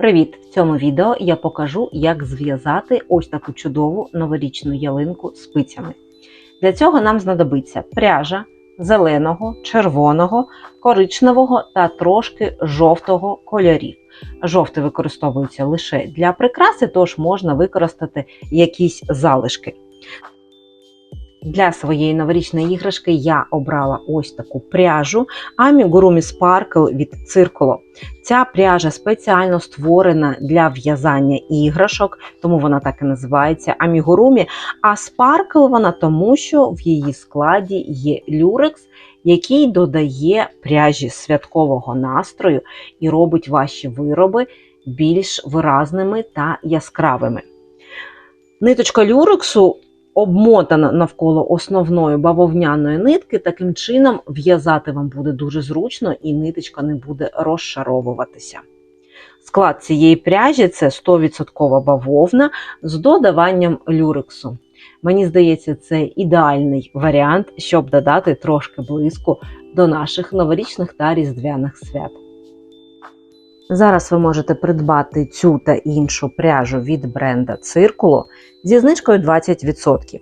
Привіт! В цьому відео я покажу, як зв'язати ось таку чудову новорічну ялинку спицями. Для цього нам знадобиться пряжа зеленого, червоного, коричневого та трошки жовтого кольорів. Жовтий використовується лише для прикраси, тож можна використати якісь залишки. Для своєї новорічної іграшки я обрала ось таку пряжу Amigurumi Sparkle від Circulo. Ця пряжа спеціально створена для в'язання іграшок, тому вона так і називається Amigurumi. А Sparkle вона тому, що в її складі є люрекс, який додає пряжі святкового настрою і робить ваші вироби більш виразними та яскравими. Ниточка люрексу обмотана навколо основної бавовняної нитки, таким чином в'язати вам буде дуже зручно і ниточка не буде розшаровуватися. Склад цієї пряжі це 100% бавовна з додаванням люрексу. Мені здається, це ідеальний варіант, щоб додати трошки блиску до наших новорічних та різдвяних свят. Зараз ви можете придбати цю та іншу пряжу від бренда Циркуло зі знижкою 20%.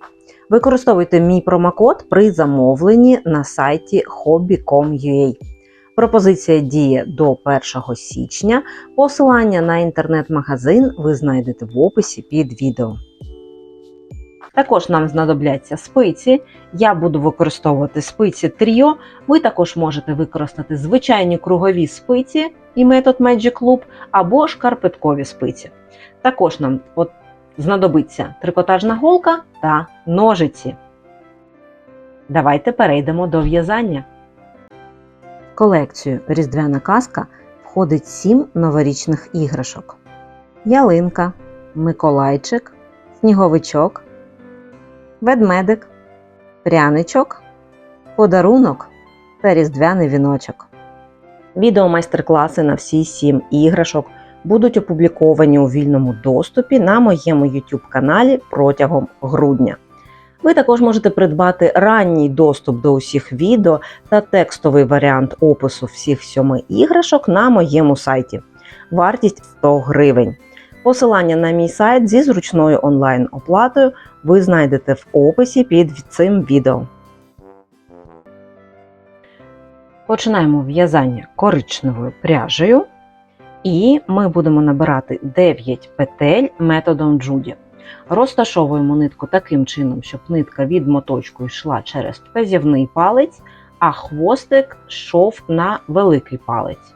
Використовуйте мій промокод при замовленні на сайті hobby.com.ua. Пропозиція діє до 1 січня. Посилання на інтернет-магазин ви знайдете в описі під відео. Також нам знадобляться спиці. Я буду використовувати спиці Trio. Ви також можете використати звичайні кругові спиці і метод Magic Loop, або шкарпеткові спиці. Також нам от знадобиться трикотажна голка та ножиці. Давайте перейдемо до в'язання. В колекцію Різдвяна казка входить 7 новорічних іграшок: ялинка, Миколайчик, сніговичок, ведмедик, пряничок, подарунок та різдвяний віночок. Відео майстер-класи на всі 7 іграшок будуть опубліковані у вільному доступі на моєму YouTube каналі протягом грудня. Ви також можете придбати ранній доступ до усіх відео та текстовий варіант опису всіх сьоми іграшок на моєму сайті. Вартість 100 гривень. Посилання на мій сайт зі зручною онлайн-оплатою ви знайдете в описі під цим відео. Починаємо в'язання коричневою пряжею, і ми будемо набирати 9 петель методом джуді. Розташовуємо нитку таким чином, щоб нитка від моточку йшла через вказівний палець, а хвостик йшов на великий палець.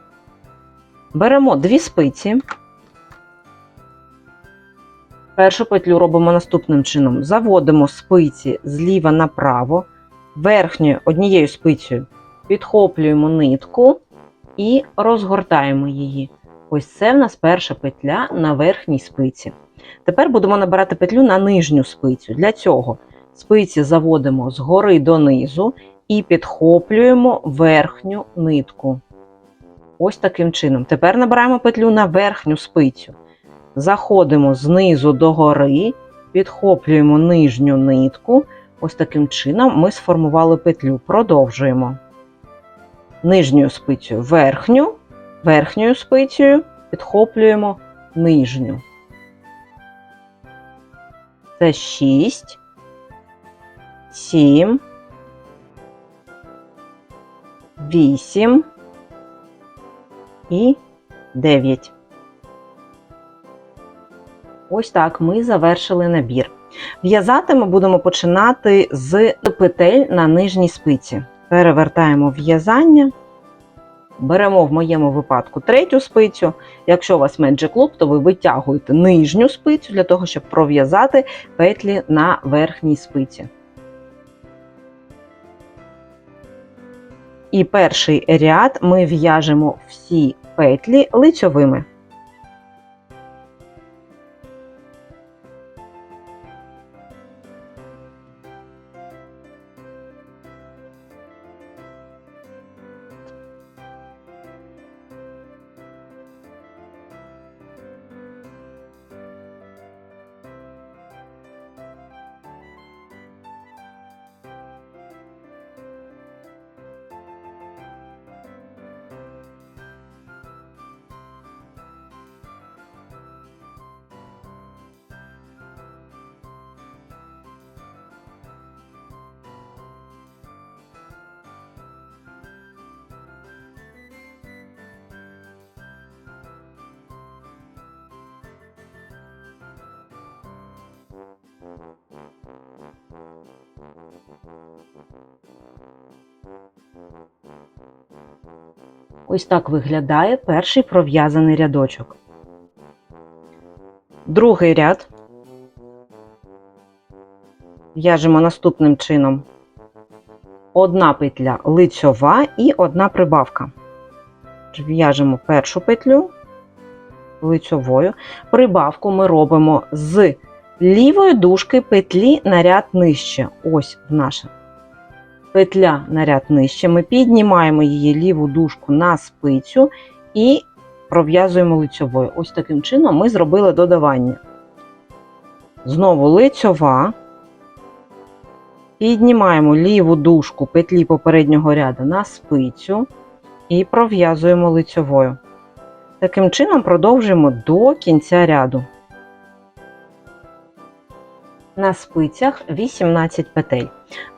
Беремо дві спиці. Першу петлю робимо наступним чином: заводимо спиці зліва направо, верхньою однією спицею підхоплюємо нитку і розгортаємо її. Ось це в нас перша петля на верхній спиці. Тепер будемо набирати петлю на нижню спицю. Для цього спиці заводимо згори донизу і підхоплюємо верхню нитку. Ось таким чином. Тепер набираємо петлю на верхню спицю. Заходимо знизу до гори, підхоплюємо нижню нитку. Ось таким чином ми сформували петлю. Продовжуємо. Нижньою спицею верхню, верхньою спицею підхоплюємо нижню. Це 6, 7, 8 і 9. Ось так ми завершили набір. В'язати ми будемо починати з петель на нижній спиці. Перевертаємо в'язання. Беремо в моєму випадку третю спицю. Якщо у вас Magic Loop, то ви витягуєте нижню спицю для того, щоб пров'язати петлі на верхній спиці. І перший ряд ми в'яжемо всі петлі лицьовими. Ось так виглядає перший пров'язаний рядочок. Другий ряд в'яжемо наступним чином. Одна петля лицьова і одна прибавка. В'яжемо першу петлю лицьовою. Прибавку ми робимо з лівої дужки петлі на ряд нижче. Ось наша петля на ряд нижче. Ми піднімаємо її ліву дужку на спицю і пров'язуємо лицьовою. Ось таким чином ми зробили додавання. Знову лицьова. Піднімаємо ліву дужку петлі попереднього ряду на спицю і пров'язуємо лицьовою. Таким чином продовжуємо до кінця ряду. На спицях 18 петель.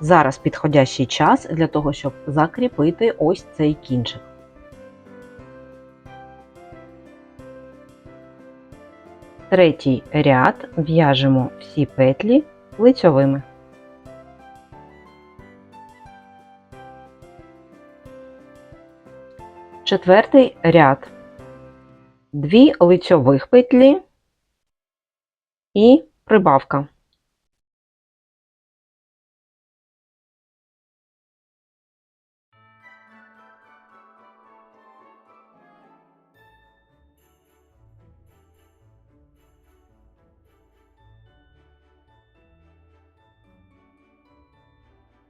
Зараз підходящий час для того, щоб закріпити ось цей кінчик. Третій ряд в'яжемо всі петлі лицьовими. Четвертий ряд. Дві лицьових петлі і прибавка.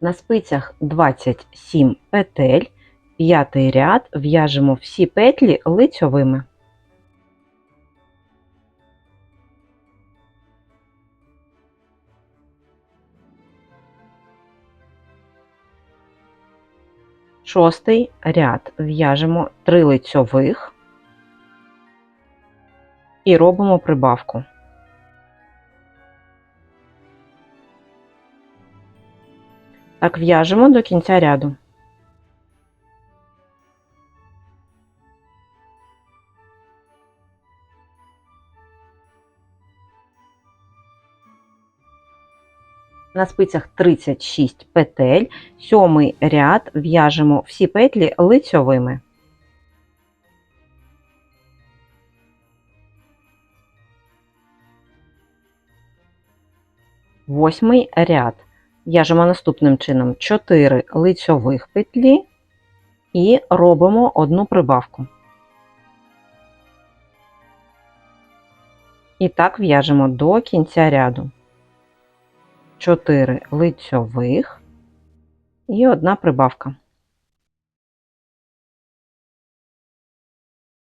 На спицях 27 петель, п'ятий ряд в'яжемо всі петлі лицьовими. Шостий ряд в'яжемо 3 лицьових і робимо прибавку. Так в'яжемо до кінця ряду. На спицях 36 петель, сьомий ряд в'яжемо всі петлі лицьовими. Восьмий ряд в'яжемо наступним чином 4 лицьових петлі і робимо одну прибавку. І так в'яжемо до кінця ряду. 4 лицьових і одна прибавка.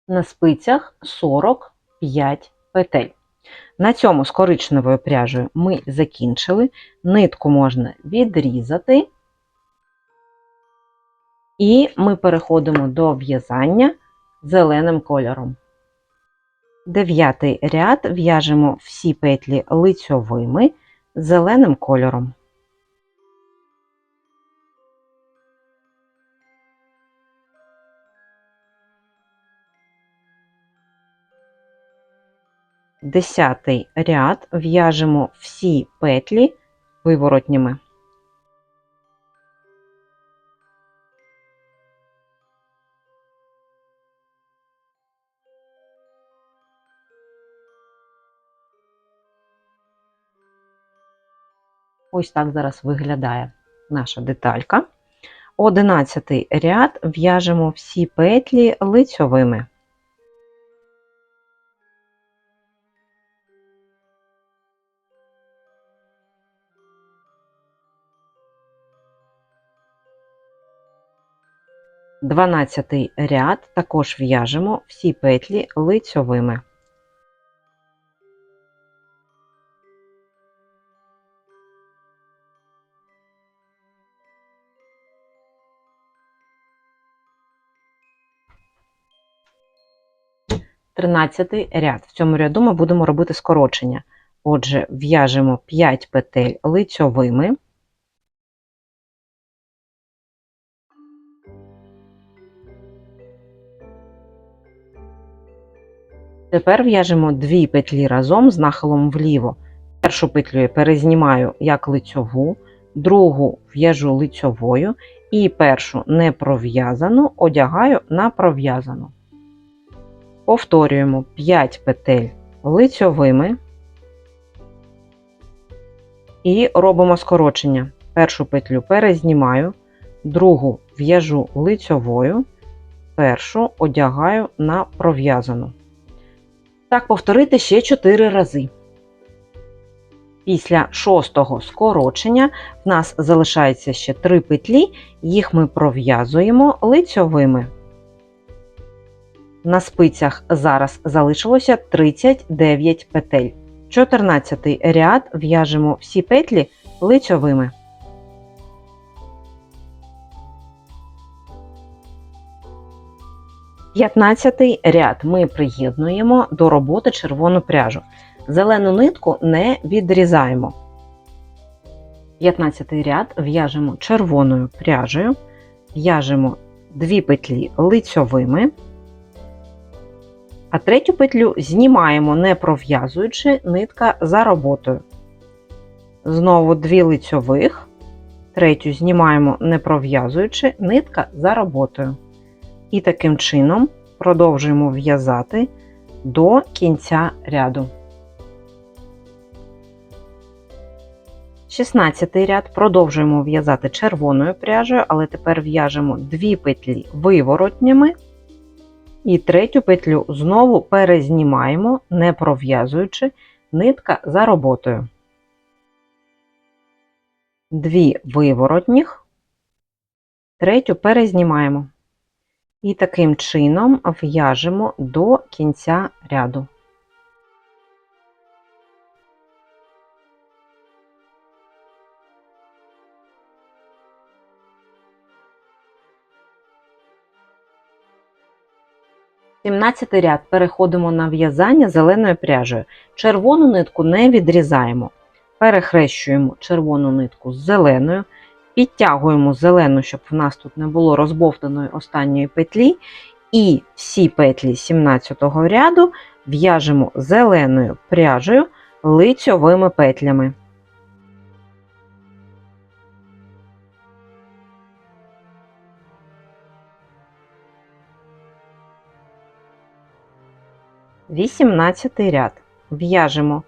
На спицях 45 петель. На цьому з коричневою пряжею ми закінчили. Нитку можна відрізати, і ми переходимо до в'язання зеленим кольором. Дев'ятий ряд в'яжемо всі петлі лицьовими зеленим кольором. Десятий ряд в'яжемо всі петлі виворотніми. Ось так зараз виглядає наша деталька. Одинадцятий ряд в'яжемо всі петлі лицьовими. Дванадцятий ряд також в'яжемо всі петлі лицьовими. Тринадцятий ряд. В цьому ряду ми будемо робити скорочення. Отже, в'яжемо 5 петель лицьовими. Тепер в'яжемо 2 петлі разом з нахилом вліво. Першу петлю я перезнімаю як лицьову, другу в'яжу лицьовою і першу не пров'язану одягаю на пров'язану. Повторюємо 5 петель лицьовими і робимо скорочення. Першу петлю перезнімаю, другу в'яжу лицьовою, першу одягаю на пров'язану. Так повторити ще 4 рази. Після шостого скорочення в нас залишається ще 3 петлі, їх ми пров'язуємо лицьовими. На спицях зараз залишилося 39 петель. 14 ряд в'яжемо всі петлі лицьовими. П'ятнадцятий ряд ми приєднуємо до роботи червону пряжу. Зелену нитку не відрізаємо. 15 ряд в'яжемо червоною пряжею, в'яжемо 2 петлі лицьовими, а третю петлю знімаємо, не пров'язуючи нитка за роботою. Знову 2 лицьових, третю знімаємо, не пров'язуючи нитка за роботою. І таким чином продовжуємо в'язати до кінця ряду. 16 ряд продовжуємо в'язати червоною пряжею, але тепер в'яжемо 2 петлі виворотнями і третю петлю знову перезнімаємо, не пров'язуючи нитка за роботою. 2 виворотніх, третю перезнімаємо. І таким чином в'яжемо до кінця ряду. Сімнадцятий ряд переходимо на в'язання зеленою пряжею. Червону нитку не відрізаємо. Перехрещуємо червону нитку з зеленою, підтягуємо зелену, щоб в нас тут не було розбовтаної останньої петлі. І всі петлі 17 ряду в'яжемо зеленою пряжею лицьовими петлями. Вісімнадцятий ряд в'яжемо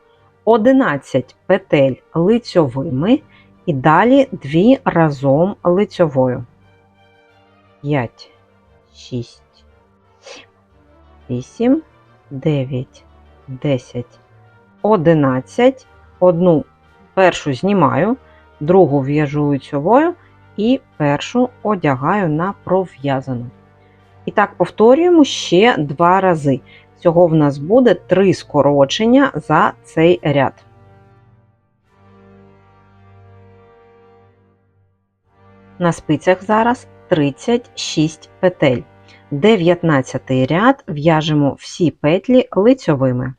11 петель лицьовими і далі 2 разом лицьовою. 5, 6, 8, 9, 10, 11. Одну першу знімаю, другу в'яжу лицьовою і першу одягаю на пров'язану. І так повторюємо ще два рази. Всього в нас буде три скорочення за цей ряд. На спицях зараз 36 петель. 19 ряд в'яжемо всі петлі лицьовими.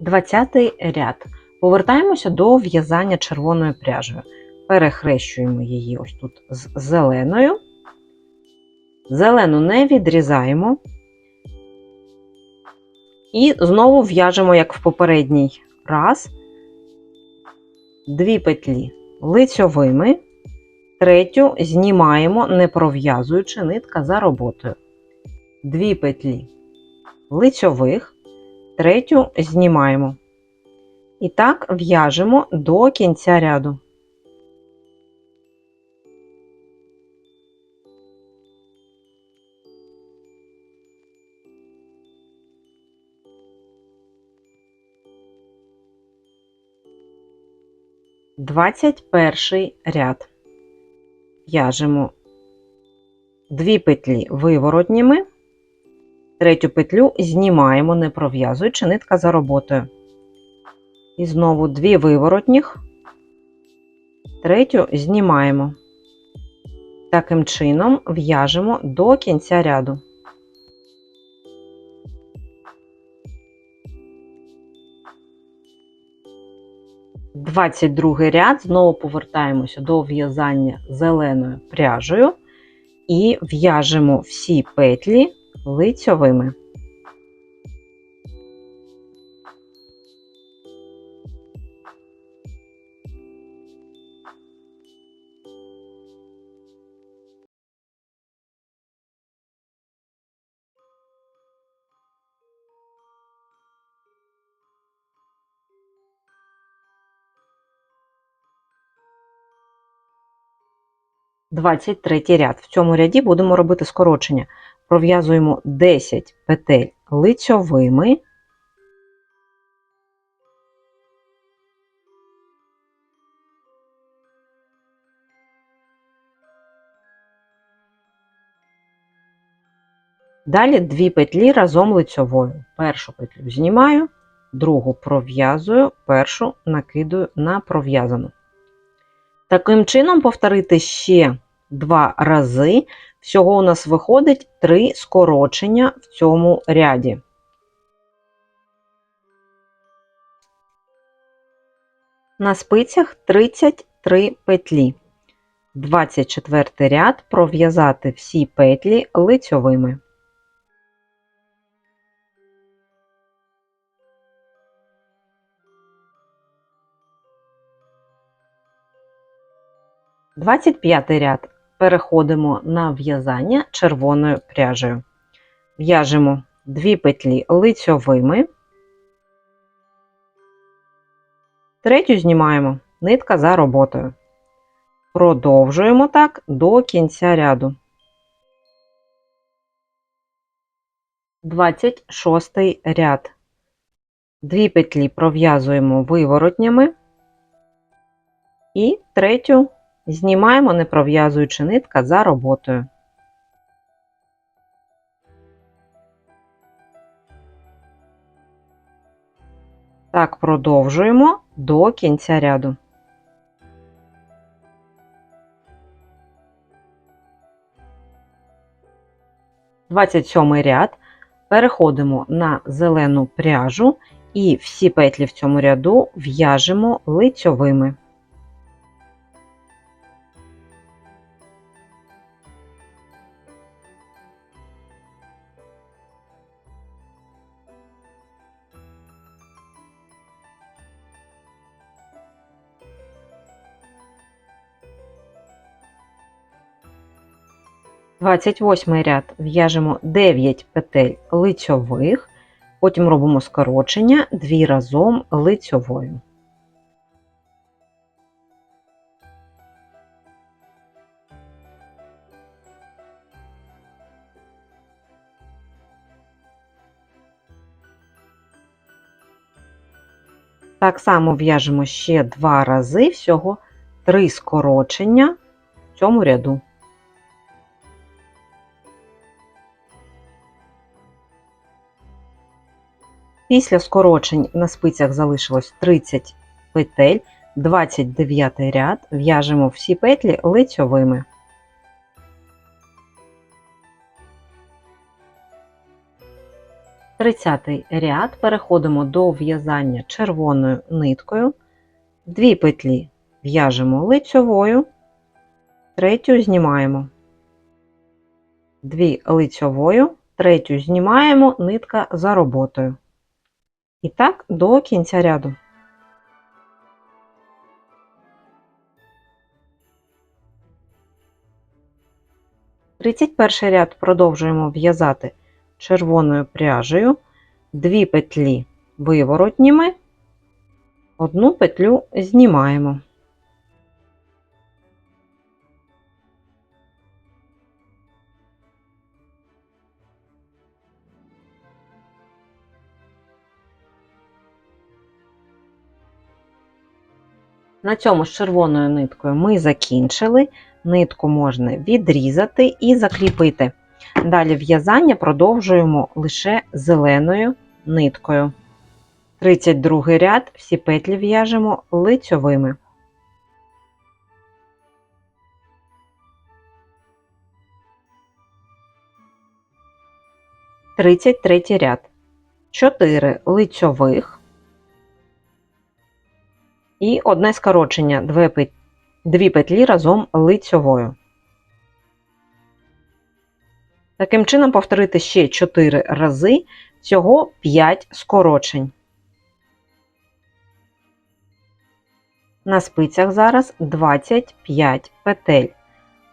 Двадцятий ряд. Повертаємося до в'язання червоною пряжею. Перехрещуємо її ось тут з зеленою. Зелену не відрізаємо. І знову в'яжемо, як в попередній раз, дві петлі лицьовими, третю знімаємо, не пров'язуючи нитка за роботою. Дві петлі лицьових, третю знімаємо. І так в'яжемо до кінця ряду. Двадцять перший ряд. В'яжемо дві петлі виворотніми, третю петлю знімаємо, не пров'язуючи нитка за роботою. І знову дві виворотніх, третю знімаємо. Таким чином в'яжемо до кінця ряду. Двадцять другий ряд знову повертаємося до в'язання зеленою пряжею і в'яжемо всі петлі лицьовими. Двадцять третій ряд. В цьому ряді будемо робити скорочення. Пров'язуємо 10 петель лицьовими. Далі дві петлі разом лицьовою. Першу петлю знімаю, другу пров'язую, першу накидаю на пров'язану. Таким чином повторити ще два рази. Всього у нас виходить три скорочення в цьому ряді. На спицях 33 петлі. 24 ряд пров'язати всі петлі лицьовими. Двадцять п'ятий ряд переходимо на в'язання червоною пряжею. В'яжемо дві петлі лицьовими, третю знімаємо нитка за роботою. Продовжуємо так до кінця ряду. 26 ряд. Дві петлі пров'язуємо виворотнями і третю Знімаємо, не пров'язуючи нитка за роботою. Так, продовжуємо до кінця ряду. Двадцять сьомий ряд. Переходимо на зелену пряжу і всі петлі в цьому ряду в'яжемо лицьовими. Двадцять восьмий ряд в'яжемо 9 петель лицьових, потім робимо скорочення дві разом лицьовою. Так само в'яжемо ще два рази, всього три скорочення в цьому ряду. Після скорочень на спицях залишилось 30 петель, 29 ряд, в'яжемо всі петлі лицьовими. Тридцятий ряд. Переходимо до в'язання червоною ниткою, дві петлі в'яжемо лицьовою, третю знімаємо, дві лицьовою, третю знімаємо, нитка за роботою. І так до кінця ряду. Тридцять перший ряд продовжуємо в'язати червоною пряжею, дві петлі виворотніми, одну петлю знімаємо. На цьому з червоною ниткою ми закінчили. Нитку можна відрізати і закріпити. Далі в'язання продовжуємо лише зеленою ниткою. 32 ряд, всі петлі в'яжемо лицьовими. Тридцять третій ряд. 4 лицьових і одне скорочення, дві петлі разом лицьовою. Таким чином, повторити ще 4 рази, всього 5 скорочень. На спицях зараз 25 петель.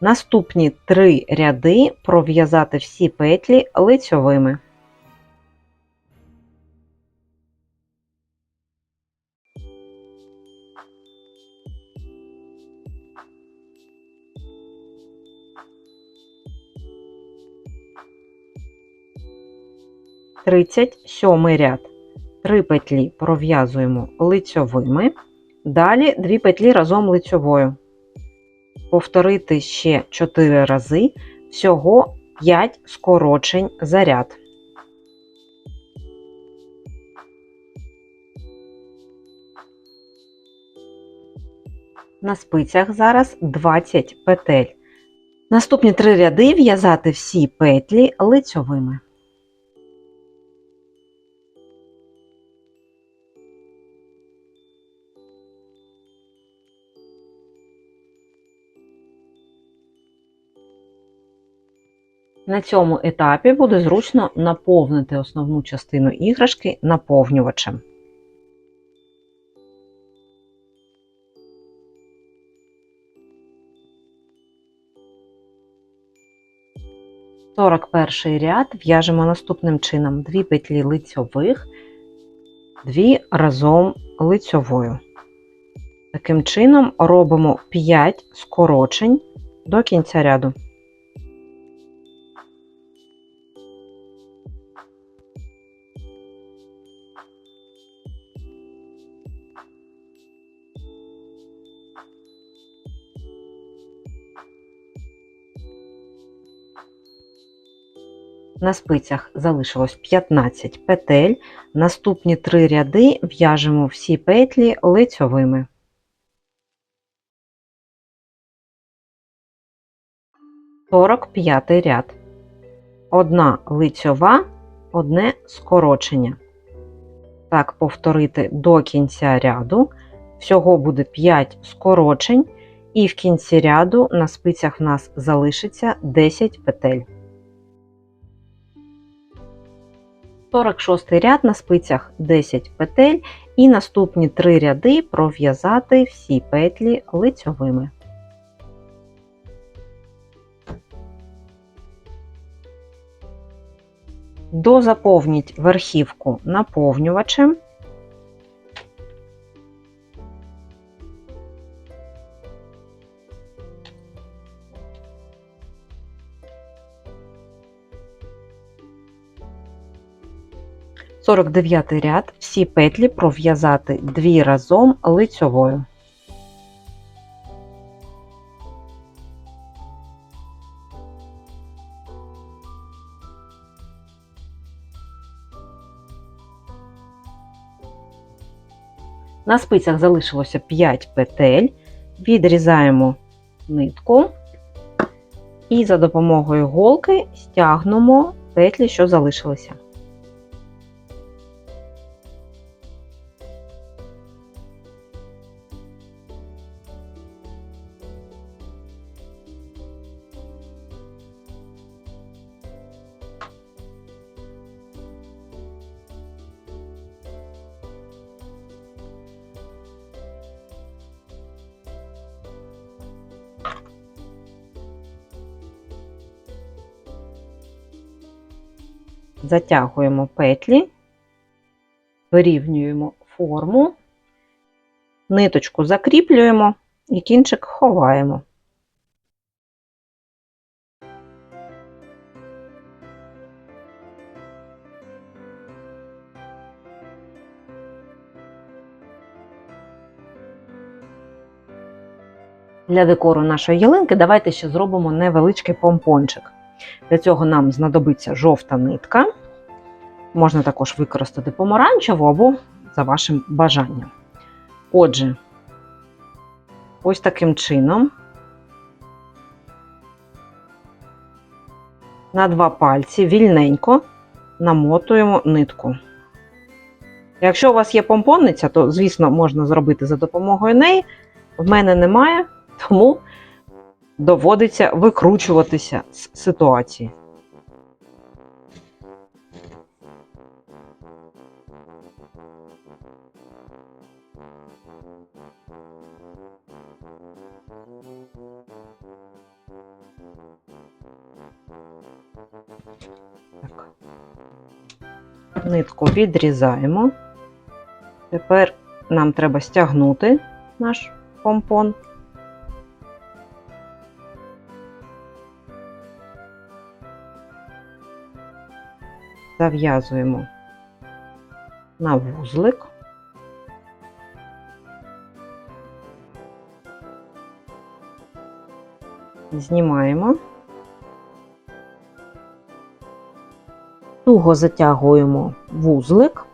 Наступні 3 ряди пров'язати всі петлі лицьовими. Тридцять сьомий ряд. Три петлі пров'язуємо лицьовими. Далі дві петлі разом лицьовою. Повторити ще 4 рази, всього 5 скорочень за ряд. На спицях зараз 20 петель. Наступні три ряди в'язати всі петлі лицьовими. На цьому етапі буде зручно наповнити основну частину іграшки наповнювачем. Сорок перший ряд в'яжемо наступним чином: дві петлі лицьових, дві разом лицьовою. Таким чином робимо 5 скорочень до кінця ряду. На спицях залишилось 15 петель. Наступні три ряди в'яжемо всі петлі лицьовими. Сорок п'ятий ряд. Одна лицьова, одне скорочення. Так, повторити до кінця ряду. Всього буде 5 скорочень, і в кінці ряду на спицях в нас залишиться 10 петель. 46 ряд на спицях 10 петель і наступні 3 ряди пров'язати всі петлі лицьовими. Дозаповніть верхівку наповнювачем. Сорок дев'ятий ряд всі петлі пров'язати дві разом лицьовою. На спицях залишилося 5 петель, відрізаємо нитку і за допомогою голки стягнемо петлі, що залишилися. Затягуємо петлі, вирівнюємо форму, ниточку закріплюємо і кінчик ховаємо. Для декору нашої ялинки давайте ще зробимо невеличкий помпончик. Для цього нам знадобиться жовта нитка. Можна також використати помаранчеву або за вашим бажанням. Отже, ось таким чином на два пальці вільненько намотуємо нитку. Якщо у вас є помпонниця, то, звісно, можна зробити за допомогою неї. В мене немає, тому доводиться викручуватися з ситуації. Так. Нитку відрізаємо. Тепер нам треба стягнути наш помпон. Зав'язуємо на вузлик. Знімаємо. Туго затягуємо вузлик.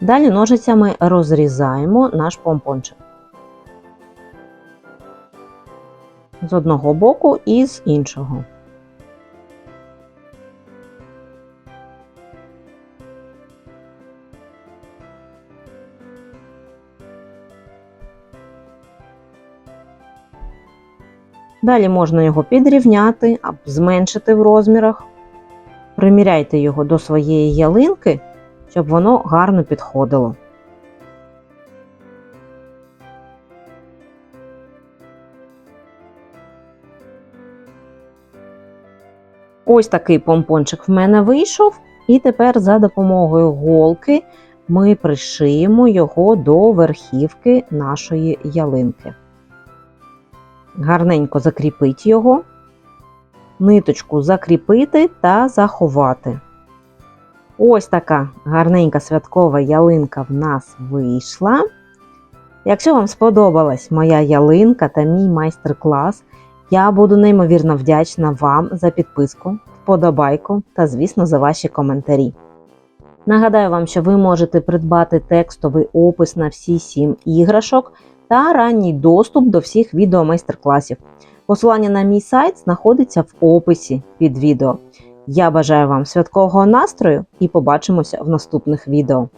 Далі ножицями розрізаємо наш помпончик. З одного боку і з іншого. Далі можна його підрівняти або зменшити в розмірах. Приміряйте його до своєї ялинки, щоб воно гарно підходило. Ось такий помпончик в мене вийшов, і тепер за допомогою голки ми пришиємо його до верхівки нашої ялинки. Гарненько закріпити його, ниточку закріпити та заховати. Ось така гарненька святкова ялинка в нас вийшла. Якщо вам сподобалась моя ялинка та мій майстер-клас, я буду неймовірно вдячна вам за підписку, вподобайку та, звісно, за ваші коментарі. Нагадаю вам, що ви можете придбати текстовий опис на всі 7 іграшок та ранній доступ до всіх відео майстер-класів. Посилання на мій сайт знаходиться в описі під відео. Я бажаю вам святкового настрою і побачимося в наступних відео.